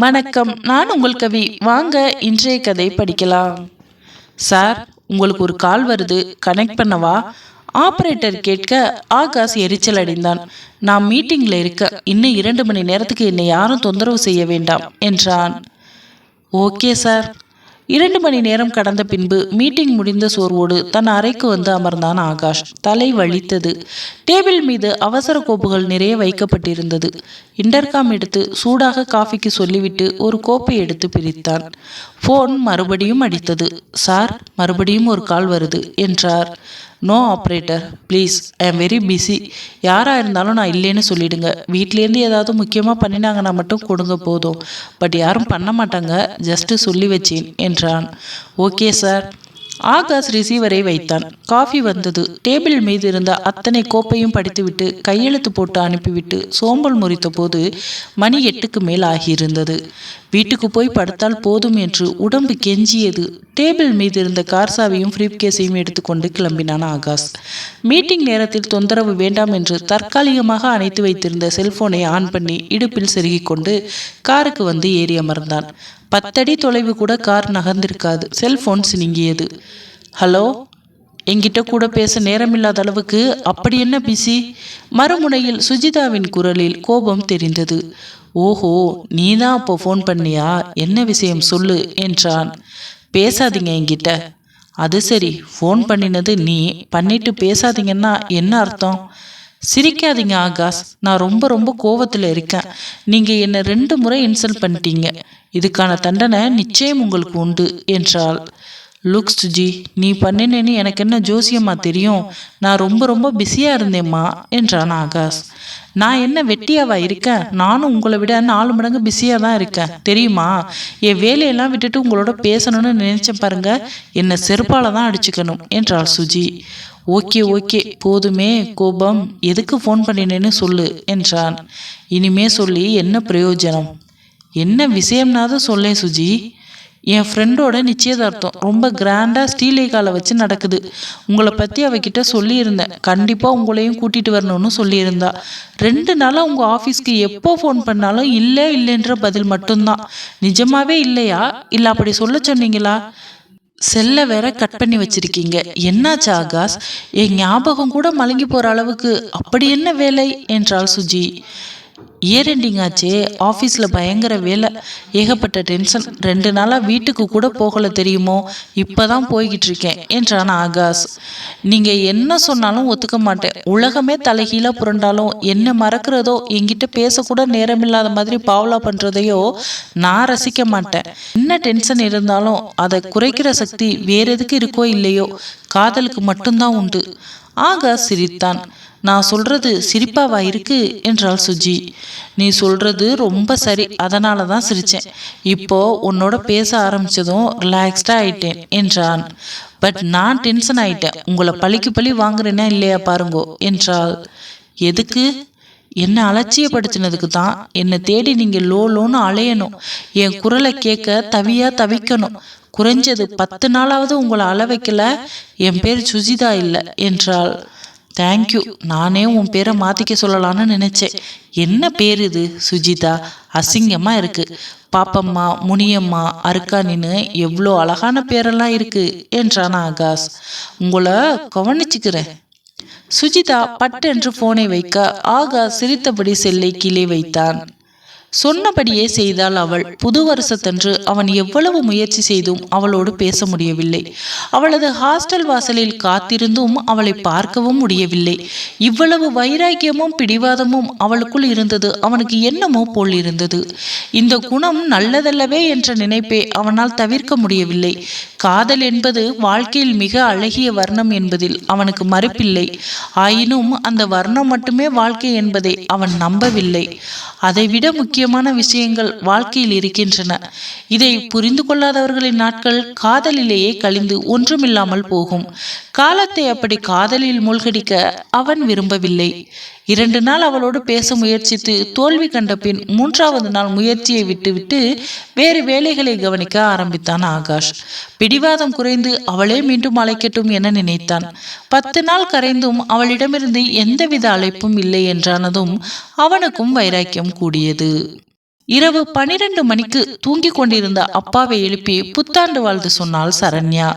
வணக்கம். நான் உங்கள் கவி. வாங்க இன்றைய கதை படிக்கலாம். சார் உங்களுக்கு ஒரு கால் வருது. கனெக்ட் பண்ணவா? ஆபரேட்டர் கேட்க ஆகாஷ் எரிச்சல் அடைந்தான். நான் மீட்டிங்கில் இருக்க. இன்னும் இரண்டு மணி நேரத்துக்கு என்னை யாரும் தொந்தரவு செய்ய வேண்டாம் என்றான். Okay sir. இரண்டு மணி நேரம் கடந்த பின்பு மீட்டிங் முடிந்த சோர்வோடு தன் அறைக்கு வந்து அமர்ந்தான் ஆகாஷ். தலை வலித்தது. டேபிள் மீது அவசர கோப்புகள் நிறைய வைக்கப்பட்டிருந்தது. இன்டர்காம் எடுத்து சூடாக காஃபிக்கு சொல்லிவிட்டு ஒரு கோப்பை எடுத்து பிரித்தான். ஃபோன் மறுபடியும் அடித்தது. சார் மறுபடியும் ஒரு கால் வருது என்றார். No operator please I am very busy யாராக இருந்தாலும் நான் இல்லைன்னு சொல்லிடுங்க. வீட்லேருந்து ஏதாவது முக்கியமாக பண்ணினாங்கன்னா மட்டும் கொடுங்க போதும். பட் யாரும் பண்ண மாட்டாங்க. ஜஸ்ட்டு சொல்லி வச்சேன் என்றான். ஓகே சார் ஆகாஷ் ரிசீவரை வைத்தான். காஃபி வந்தது. டேபிள் மீது இருந்த அத்தனை கோப்பையும் படித்துவிட்டு கையெழுத்து போட்டு அனுப்பிவிட்டு சோம்பல் முறித்த போது மணி எட்டுக்கு மேல் ஆகியிருந்தது. வீட்டுக்கு போய் படுத்தால் போதும் என்று உடம்பு கெஞ்சியது. டேபிள் மீது இருந்த கார்சாவையும் ஃப்ரீப் கேஸையும் எடுத்துக்கொண்டு கிளம்பினான் ஆகாஷ். மீட்டிங் நேரத்தில் தொந்தரவு வேண்டாம் என்று தற்காலிகமாக அணைத்து வைத்திருந்த செல்போனை ஆன் பண்ணி இடுப்பில் செருகிக் கொண்டு காருக்கு வந்து ஏறி அமர்ந்தான். பத்தடி தொலைவு கூட கார் நகர்ந்திருக்காது. செல்போன் சினுங்கியது. ஹலோ என்கிட்ட கூட பேச நேரமில்லாத அளவுக்கு அப்படி என்ன பிஸி? மறுமுனையில் சுஜிதாவின் குரலில் கோபம் தெரிந்தது. ஓஹோ நீ தான் அப்போ ஃபோன் பண்ணியா? என்ன விஷயம் சொல்லு? என்றான். பேசாதீங்க என்கிட்ட. அது சரி ஃபோன் பண்ணினது நீ. பண்ணிட்டு பேசாதீங்கன்னா என்ன அர்த்தம்? சிரிக்காதீங்க ஆகாஷ். நான் ரொம்ப ரொம்ப கோவத்தில் இருக்கேன். நீங்கள் என்னை ரெண்டு முறை இன்சல்ட் பண்ணிட்டீங்க. இதுக்கான தண்டனை நிச்சயம் உங்களுக்கு உண்டு என்றாள். லுக் சுஜி நீ பண்ணினேன்னு எனக்கு என்ன ஜோசியம்மா தெரியும்? நான் ரொம்ப ரொம்ப பிஸியாக இருந்தேம்மா என்றான் ஆகாஷ். நான் என்ன வெட்டியாவா இருக்கேன் நானும் உங்களை விட நாலு மடங்கு பிஸியாக தான் இருக்கேன். தெரியுமா? என் வேலையெல்லாம் விட்டுட்டு உங்களோட பேசணும்னு நினைச்சேன் பாருங்க என்னை செருப்பால தான் அடிச்சுக்கணும் என்றாள் சுஜி. ஓகே ஓகே போதுமே கோபம் எதுக்கு ஃபோன் பண்ணினேன்னு சொல்லு என்றான். இனிமே சொல்லி என்ன பிரயோஜனம்? என்ன விஷயம்னாவது சொல்லேன் சுஜி. என் ஃப்ரெண்டோட நிச்சயதார்த்தம் ரொம்ப கிராண்டாக ஸ்ரீலேகாவில் வச்சு நடக்குது. உங்களை பற்றி அவகிட்ட சொல்லியிருந்தேன். கண்டிப்பாக உங்களையும் கூட்டிகிட்டு வரணும்னு சொல்லியிருந்தா. ரெண்டு நாளாக உங்கள் ஆஃபீஸ்க்கு எப்போ ஃபோன் பண்ணாலும் இல்லை இல்லைன்ற பதில் மட்டும்தான். நிஜமாவே இல்லையா? இல்லை அப்படி சொல்ல சொன்னீங்களா? செல்ல வேற கட் பண்ணி வச்சிருக்கீங்க. என்னாச்சு ஆகாஷ்? என் ஞாபகம் கூட மலங்கி போகிற அளவுக்கு. அப்படி என்ன வேலை? என்றாள் சுஜி. இயர் எண்டிங் ஆச்சே. ஆஃபீஸில் பயங்கர வேலை. ஏகப்பட்ட டென்ஷன் ரெண்டு நாளாக வீட்டுக்கு கூட போகலை தெரியுமோ? இப்போ தான் போய்கிட்டு இருக்கேன் என்றான் ஆகாஷ். நீங்கள் என்ன சொன்னாலும் ஒத்துக்க மாட்டேன். உலகமே தலைகீழாக புரண்டாலும் என்ன மறக்கிறதோ என்கிட்ட பேசக்கூட நேரமில்லாத மாதிரி பாவலா பண்ணுறதையோ நான் ரசிக்க மாட்டேன். என்ன டென்ஷன் இருந்தாலும் அதை குறைக்கிற சக்தி வேற எதுக்கு இருக்கோ இல்லையோ காதலுக்கு மட்டும்தான் உண்டு. ஆகாஷ் சிரித்தான். நான் சொல்றது சிரிப்பாவா இருக்கு என்றாள் சுஜி. நீ சொல்றது ரொம்ப சரி அதனால தான் சிரித்தேன் இப்போ உன்னோட பேச ஆரம்பிச்சதும் ரிலாக்ஸ்டாக ஆயிட்டேன் என்றான். பட் நான் டென்ஷன் ஆயிட்டேன். உங்களை பழிக்கு பழி வாங்குறேன்னா இல்லையா பாருங்கோ என்றாள். எதுக்கு? என்னை அலட்சியப்படுத்தினதுக்கு தான். என்னை தேடி நீங்கள் லோ லோன்னு அலையணும். என் குரலை கேட்க தவியா தவிக்கணும். குறைஞ்சது பத்து நாளாவது உங்களை அள வைக்கல. என் பேர் சுஜிதா இல்லை என்றாள். தேங்க்யூ நானே உன் பேரை மாத்திக்க சொல்லலான்னு நினைச்சேன். என்ன பேர் இது? சுஜிதா? அசிங்கமா இருக்கு. பாப்பம்மா முனியம்மா அருக்கானின்னு எவ்வளோ அழகான பேரெல்லாம் இருக்கு என்றான் ஆகாஷ். உங்களை கவனிச்சுக்கிறேன். சுஜிதா பட்டென்று போனை வைக்க. ஆகாஷ் சிரித்தபடி செல்லை கீழே வைத்தான். சொன்னபடியே செய்தாள் அவள். புது வருஷத்தன்று அவன் எவ்வளவு முயற்சி செய்தும் அவளோடு பேச முடியவில்லை. அவளது ஹாஸ்டல் வாசலில் காத்திருந்தும் அவளை பார்க்கவும் முடியவில்லை. இவ்வளவு வைராக்கியமும் பிடிவாதமும் அவளுக்குள் இருந்தது. அவனுக்கு என்னமோ போல் இருந்தது. இந்த குணம் நல்லதல்லவே என்ற நினைப்பை அவனால் தவிர்க்க முடியவில்லை. காதல் என்பது வாழ்க்கையில் மிக அழகிய வர்ணம் என்பதில் அவனுக்கு மறுப்பில்லை. ஆயினும் அந்த வர்ணம் மட்டுமே வாழ்க்கை என்பதை அவன் நம்பவில்லை. அதைவிட முக்கியமான விஷயங்கள் வாழ்க்கையில் இருக்கின்றன. இதை புரிந்து கொள்ளாதவர்களின் நாட்கள் காதலிலேயே கழிந்து ஒன்றுமில்லாமல் போகும். காலத்தை அப்படி காதலில் மூழ்கடிக்க அவன் விரும்பவில்லை. இரண்டு நாள் அவளோடு பேச முயற்சித்து தோல்வி கண்ட பின் மூன்றாவது நாள் முயற்சியை விட்டுவிட்டு வேறு வேலைகளை கவனிக்க ஆரம்பித்தான் ஆகாஷ். பிடிவாதம் குறைந்து அவளே மீண்டும் அழைக்கட்டும் என நினைத்தான். பத்து நாள் கரைந்தும் அவளிடமிருந்து எந்தவித அழைப்பும் இல்லை என்றானதும் அவனுக்கும் வைராக்கியம் கூடியது. இரவு பனிரெண்டு மணிக்கு தூங்கிக் கொண்டிருந்த அப்பாவை எழுப்பி புத்தாண்டு வாழ்த்து சொன்னாள் சரண்யா.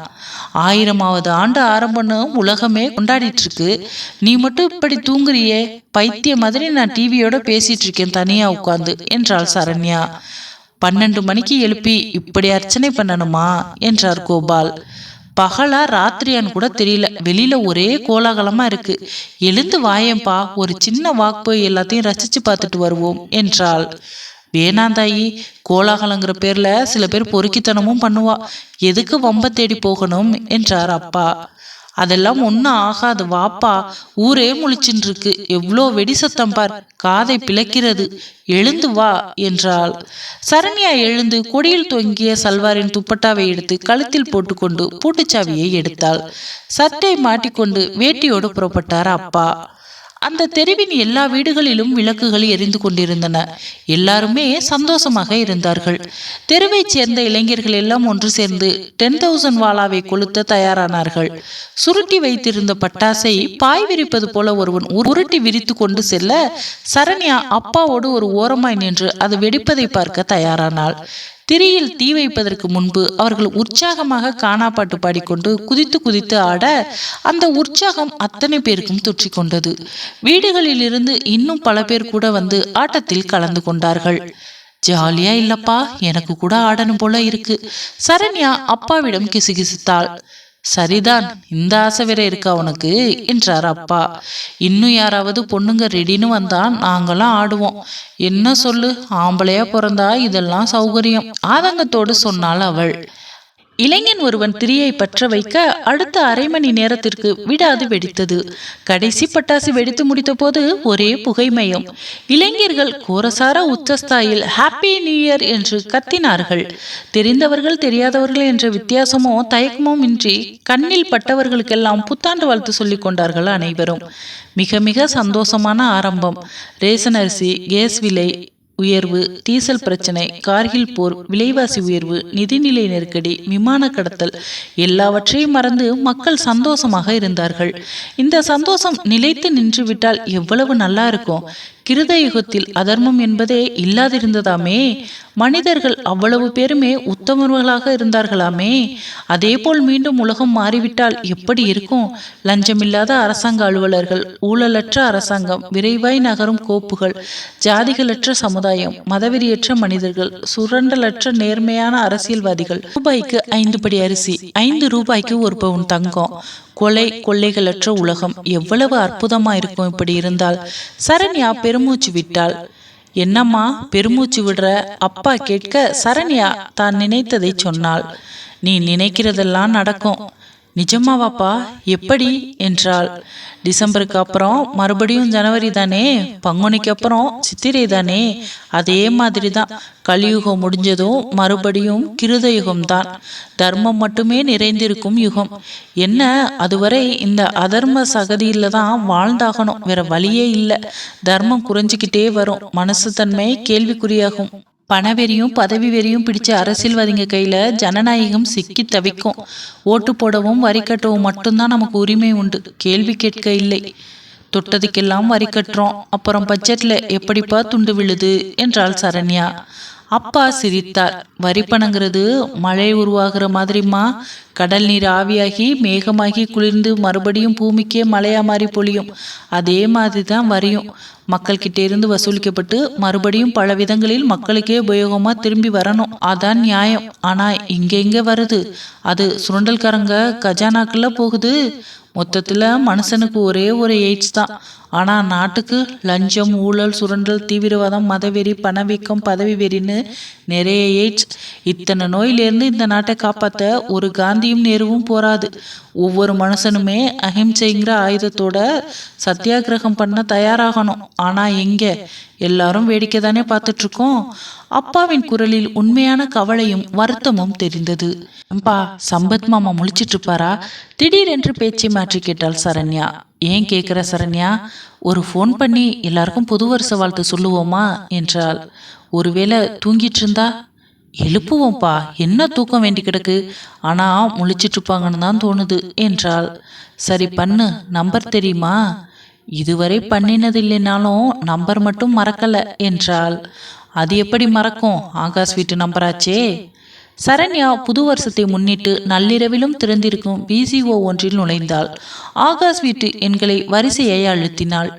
ஆயிரமாவது ஆண்டு ஆரம்பம்னு உலகமே கொண்டாடிட்டு இருக்கு நீ மட்டும் இப்படி தூங்குறியே? பைத்திய மாதிரி நான் டிவியோட பேசிட்டு இருக்கேன் தனியா உட்காந்து என்றாள் சரண்யா. பன்னெண்டு மணிக்கு எழுப்பி இப்படி அர்ச்சனை பண்ணணுமா? என்றார் கோபால். பகலா ராத்திரியான்னு கூட தெரியல. வெளியில ஒரே கோலாகலமா இருக்கு. எழுந்து வாயம்பா ஒரு சின்ன வாக்கு போய் எல்லாத்தையும் ரசிச்சு பார்த்துட்டு வருவோம் என்றாள். வேணாந்தாயி கோலாகலங்கிற பேர்ல சில பேர் பொறுக்கித்தனமும் பண்ணுவா. எதுக்கு வம்ப தேடி போகணும்? என்றார் அப்பா. அதெல்லாம் ஒன்றும் ஆகாது வாப்பா. ஊரே முழிச்சின்னு இருக்கு எவ்வளோ வெடி சத்தம் பார். காதை பிளக்கிறது. எழுந்து வா என்றாள். சரண்யா எழுந்து கொடியில் தொங்கிய சல்வாரின் துப்பட்டாவை எடுத்து கழுத்தில் போட்டுக்கொண்டு பூட்டுச்சாவியை எடுத்தாள். சட்டை மாட்டிக்கொண்டு வேட்டியோடு புறப்பட்டார் அப்பா. அந்த தெருவின் எல்லா வீடுகளிலும் விளக்குகள் எரிந்து கொண்டிருந்தன. எல்லாருமே சந்தோஷமாக இருந்தார்கள். தெருவைச் சேர்ந்த இளைஞர்கள் எல்லாம் ஒன்று சேர்ந்து டென் தௌசண்ட் வாலாவை கொளுத்த தயாரானார்கள். சுருட்டி வைத்திருந்த பட்டாசை பாய் விரிப்பது போல ஒருவன் உருட்டி விரித்து கொண்டு செல்ல சரண்யா அப்பாவோடு ஒரு ஓரமாய் நின்று அது வெடிப்பதை பார்க்க தயாரானாள். திரியில் தீ வைப்பதற்கு முன்பு அவர்கள் உற்சாகமாக காணாப்பாட்டு பாடிக்கொண்டு குதித்து குதித்து ஆட அந்த உற்சாகம் அத்தனை பேருக்கும் தொற்றிக்கொண்டது வீடுகளில் இருந்து இன்னும் பல பேர் கூட வந்து ஆட்டத்தில் கலந்து கொண்டார்கள். ஜாலியா இல்லப்பா எனக்கு கூட ஆடணும் போல இருக்கு. சரண்யா அப்பாவிடம் கிசுகிசுத்தாள். சரிதான் இந்த ஆசை வேற இருக்கா உனக்கு? என்றார் அப்பா. இன்னும் யாராவது பொண்ணுங்க ரெடின்னு வந்தா நாங்களாம் ஆடுவோம். என்ன சொல்லு? ஆம்பளையா பிறந்தா இதெல்லாம் சௌகரியம். ஆதங்கத்தோடு சொன்னாள் அவள். இளைஞன் ஒருவன் திரியை பற்ற வைக்க அடுத்த அரை மணி நேரத்திற்கு விடாது வெடித்தது. கடைசி பட்டாசு வெடித்து முடித்த போது ஒரே புகைமயம் இளைஞர்கள் கோரசார உச்சஸ்தாயில் ஹாப்பி நியூ இயர் என்று கத்தினார்கள். தெரிந்தவர்கள் தெரியாதவர்கள் என்ற வித்தியாசமோ தயக்கமும் இன்றி கண்ணில் பட்டவர்களுக்கெல்லாம் புத்தாண்டு வாழ்த்து சொல்லிக் கொண்டார்கள் அனைவரும். மிக மிக சந்தோஷமான ஆரம்பம். ரேசன் அரிசி கேஸ் விலை உயர்வு டீசல் பிரச்சனை கார்கில் போர் விலைவாசி உயர்வு நிதிநிலை நெருக்கடி விமான கடத்தல் எல்லாவற்றையும் மறந்து மக்கள் சந்தோஷமாக இருந்தார்கள். இந்த சந்தோஷம் நிலைத்து நின்றுவிட்டால் எவ்வளவு நல்லா இருக்கும். கிருத யுகத்தில் அதர்மம் என்பதே இல்லாதிருந்ததாமே. மனிதர்கள் அவ்வளவு பேருமே உத்தமர்களாக இருந்தார்களாமே. அதேபோல் மீண்டும் உலகம் மாறிவிட்டால் எப்படி இருக்கும்? லஞ்சமில்லாத அரசாங்க அலுவலர்கள் ஊழலற்ற அரசாங்கம் விரைவாய் நகரும் கோப்புகள் ஜாதிகளற்ற சமுதாயம் மதவெறியற்ற மனிதர்கள் சுரண்டலற்ற நேர்மையான அரசியல்வாதிகள். ரூபாய்க்கு ஐந்து படி அரிசி ஐந்து ரூபாய்க்கு ஒரு பவுன் தங்கம். கொலை கொள்ளைகளற்ற உலகம் எவ்வளவு அற்புதமா இருக்கும் இப்படி இருந்தால்? சரண்யா பெருமூச்சு விட்டாள். என்னம்மா பெருமூச்சு விடுற? அப்பா கேட்க சரண்யா தான் நினைத்ததை சொன்னாள். நீ நினைக்கிறதெல்லாம் நடக்கும். நிஜமாவாப்பா? எப்படி? என்றாள். டிசம்பருக்கு அப்புறம் மறுபடியும் ஜனவரி தானே? பங்குனிக்கு அப்புறம் சித்திரை தானே? அதே மாதிரி தான் கலியுகம் முடிஞ்சதும் மறுபடியும் கிருத யுகம் தான். தர்மம் மட்டுமே நிறைந்திருக்கும் யுகம். என்ன? அதுவரை இந்த அதர்ம சகதியில தான் வாழ்ந்தாகணும். வேற வழியே இல்லை. தர்மம் குறைஞ்சிக்கிட்டே வரும். மனசு தன்மை கேள்விக்குறியாகும். பணவெறியும் பதவி வெறியும் பிடிச்ச அரசியல்வாதிங்க கையில ஜனநாயகம் சிக்கி தவிக்கும். ஓட்டு போடவும் வரி கட்டவும் மட்டும்தான் நமக்கு உரிமை உண்டு. கேள்வி கேட்க இல்லை. தொட்டதுக்கெல்லாம் வரி கட்டுறோம். அப்புறம் பட்ஜெட்ல எப்படிப்பா துண்டு விழுது? என்றாள் சரண்யா. அப்பா சிரித்தார். வரிப்பணங்கிறது மழை உருவாகிற மாதிரிமா கடல் நீர் ஆவியாகி மேகமாகி குளிர்ந்து மறுபடியும் பூமிக்கே மழையா மாறி பொழியும். அதே மாதிரி தான் வரியும். மக்கள்கிட்ட இருந்து வசூலிக்கப்பட்டு மறுபடியும் பல விதங்களில் மக்களுக்கே உபயோகமா திரும்பி வரணும். அதான் நியாயம். ஆனா இங்க எங்க வருது? அது சுரண்டல்காரங்க கஜானாக்குள்ள போகுது. மொத்தத்தில் மனுஷனுக்கு ஒரே ஒரு எய்ட்ஸ் தான். ஆனால் நாட்டுக்கு லஞ்சம் ஊழல் சுரண்டல் தீவிரவாதம் மதவெறி பணவீக்கம் பதவி வெறின்னு நிறைய எய்ட்ஸ் இத்தனை நோயிலேருந்து இந்த நாட்டை காப்பாற்ற ஒரு காந்தியும் நேருவும் போராது ஒவ்வொரு மனுஷனுமே அஹிம்சைங்கிற ஆயுதத்தோட சத்தியாகிரகம் பண்ண தயாராகணும். ஆனால் எங்கே? எல்லாரும் வேடிக்கை தானே பார்த்துட்ருக்கோம். அப்பாவின் குரலில் உண்மையான கவலையும் வருத்தமும் தெரிந்தது. அம்பா சம்பத் மாமா முழிச்சிட்டு இருப்பாரா திடீரென்று பேச்சை மாற்றி கேட்டாள் சரண்யா. ஏன் கேட்குற சரண்யா? ஒரு ஃபோன் பண்ணி எல்லாருக்கும் புது வருஷ வாழ்த்து சொல்லுவோமா? என்றாள். ஒருவேளை தூங்கிட்டு இருந்தா எழுப்புவோம்ப்பா. என்ன தூக்கம் வேண்டி கிடக்கு? ஆனா முழிச்சிட்டு இருப்பாங்கன்னு தான் தோணுது என்றாள். சரி பண்ணு. நம்பர் தெரியுமா? இதுவரை பண்ணினதில்லைனாலும் நம்பர் மட்டும் மறக்கலை என்றாள். அது எப்படி மறக்கும்? ஆகாஷ் வீட்டு நம்பராச்சே. சரண்யா புது வருஷத்தை முன்னிட்டு நள்ளிரவிலும் திறந்திருக்கும் பிசிஓ ஒன்றில் நுழைந்தாள். ஆகாஷ் வீட்டு எண்களை வரிசையை அழுத்தினாள்.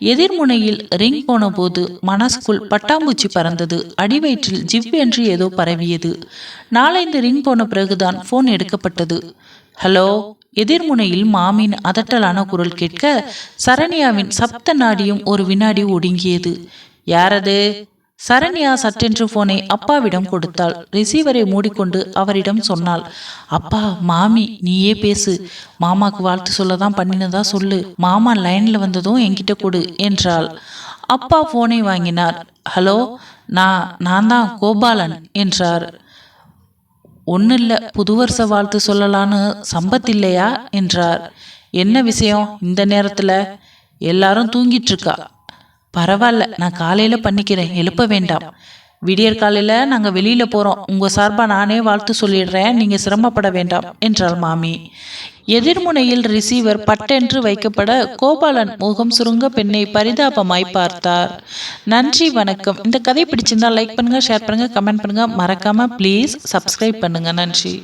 எதிர்முனையில் ரிங் போனபோது மனசுக்குள் பட்டாம்பூச்சி பறந்தது. அடிவயிற்றில் ஜிவ் என்று ஏதோ பரவியது. நாலைந்து ரிங் போன பிறகுதான் போன் எடுக்கப்பட்டது. ஹலோ? எதிர்முனையில் மாமின் அதட்டலான குரல் கேட்க சரண்யாவின் சப்த நாடியும் ஒரு வினாடி ஒடுங்கியது. யாரது? சரண்யா சற்றென்று போனை அப்பாவிடம் கொடுத்தாள். ரிசீவரை மூடிக்கொண்டு அவரிடம் சொன்னாள் அப்பா மாமி நீயே பேசு. மாமாக்கு வாழ்த்து சொல்ல தான் பண்ணினதா சொல்லு. மாமா லைன்ல வந்ததும் என்கிட்ட கொடு என்றாள். அப்பா போனை வாங்கினார். ஹலோ நான் நான் தான் கோபாலன் என்றார். ஒன்றும் இல்லை புது வருஷ வாழ்த்து சொல்லலான்னு சம்பத் இல்லையா? என்றார். என்ன விஷயம் இந்த நேரத்தில்? எல்லாரும் தூங்கிட்டு இருக்கா. பரவாயில்ல நான் காலையில் பண்ணிக்கிறேன் எழுப்ப வேண்டாம். விடியற் காலையில் நாங்கள் வெளியில் போகிறோம் உங்கள் சார்பாக நானே வாழ்த்து சொல்லிடுறேன். நீங்கள் சிரமப்பட வேண்டாம் என்றாள் மாமி. எதிர்முனையில் ரிசீவர் பட்டென்று வைக்கப்பட கோபாலன் முகம் சுருங்க பெண்ணை பரிதாபமாய் பார்த்தார். நன்றி வணக்கம். இந்த கதை பிடிச்சிருந்தா லைக் பண்ணுங்கள் ஷேர் பண்ணுங்கள் கமெண்ட் பண்ணுங்கள் மறக்காமல் ப்ளீஸ் சப்ஸ்கிரைப் பண்ணுங்கள் நன்றி.